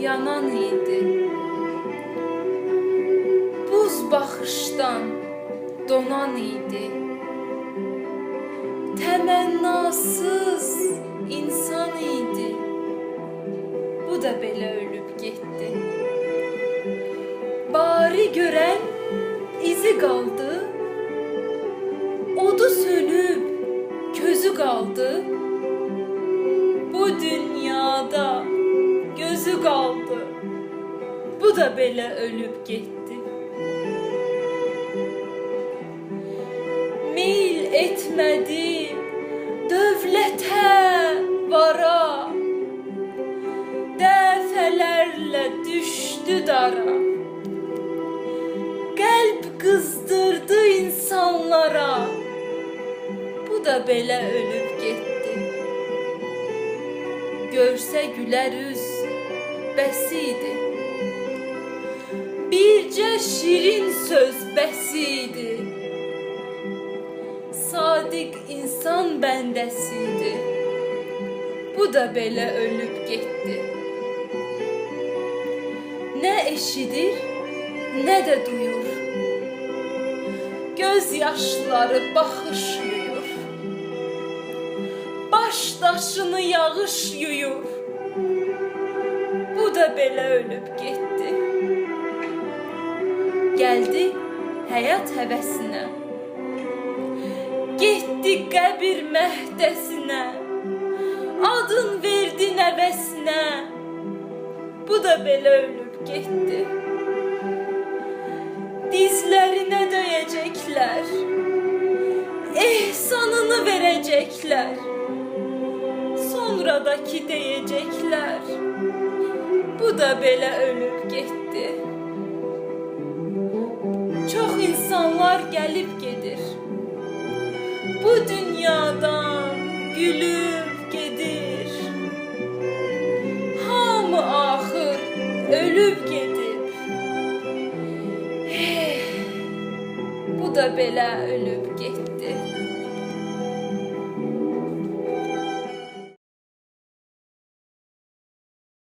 yanan idi. Buz baxışdan donan idi. Təmənnasız insan idi. Bu da belə ölüb getdi. Bari görən izi qaldı. Odu sönüb közü qaldı. Qaldı. Bu da belə ölüb getdi. Meyl etmədi dövlətə, vara. Dəfələrlə düşdü dara. Qəlb qızdırdı insanlara. Bu da belə ölüb getdi. Görsə gülər üz bəs idi. Bircə şirin söz bəs idi. Sadiq insan bəndəsiydi. Bu da belə ölüb getdi. Nə eşidir, nə də duyur. Göz yaşları baxış yuyur. Baş daşını yağış yuyur. Da belə ölüb getdi. Gəldi həyat həvəsinə. Getdi qəbir məhdəsinə. Adın verdi nəvəsinə. Bu da belə ölüb getdi. Dizlərinə döyəcəklər. Ehsanını verəcəklər. Sonradakı deyəcəklər. Bu da belə ölüb getdi. Çox insanlar gəlib gedir. Bu dünyadan gülüb gedir. Hamı axır ölüb gedib. Bu da belə ölüb